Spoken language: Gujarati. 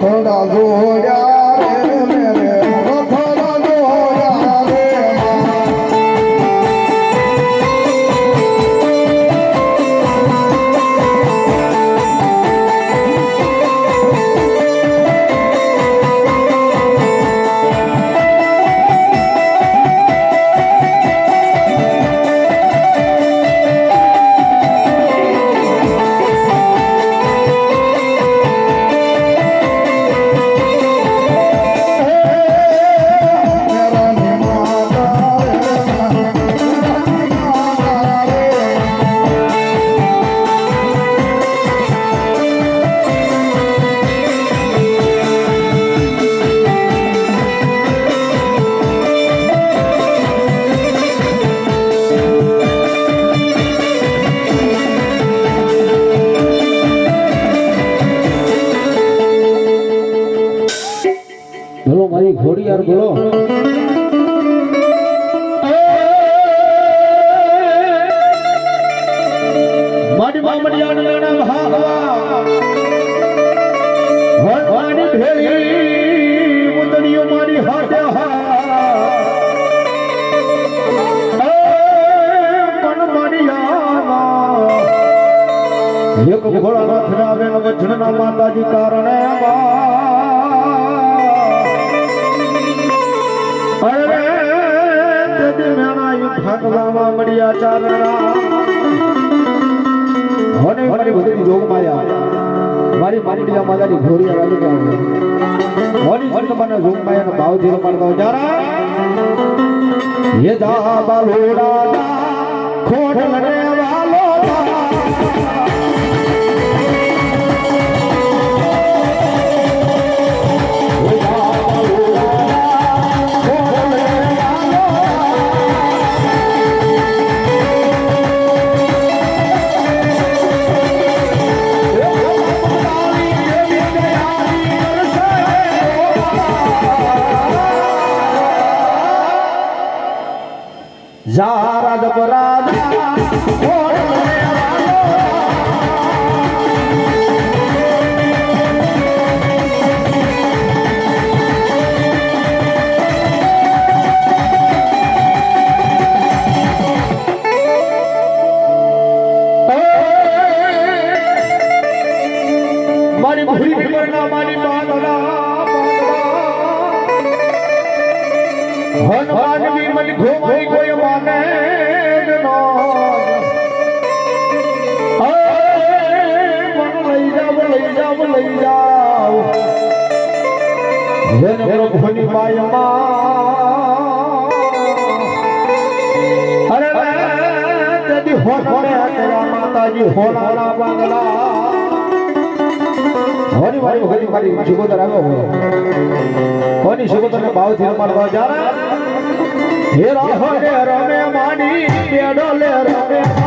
Perangku. ઘોડિયાર બોલો. મારી મામડિયાને લેણા ભાગવા વણવાની ભેળી મુંદડીઓ મારી હાથે હા પણ મારી એક ભોળાનાથ ને વચનના માતાજી કારણે અરે ભગવાન મળ્યા ચારણા મને મારી બધી જોગ માયા, મારી માનડિયા માતાની ઘોરી વાલી ગાવ હોલી જન્મના જોગ માયાનો ભાવ ધીરો પડતો જારા હે દા બાલોડા જારા વાલો મારી ભૂરી ભીમરના મારી બાંધડા હન માનવી મન ઘોમાઈ કોઈ માને નો મન લઈ જાવ લઈ જાવ લઈ જાવ જેને પ્રભુની માયમાં અરે તેદી હોનને તેરા માતાજી હોનાના બાંગલા હોની મારી ઘડી મારી સુગોદર આવ્યો હોય કોની સુગોદરને ભાવથી રમાડવા જારા હે રમે માડી બેડો લે રમે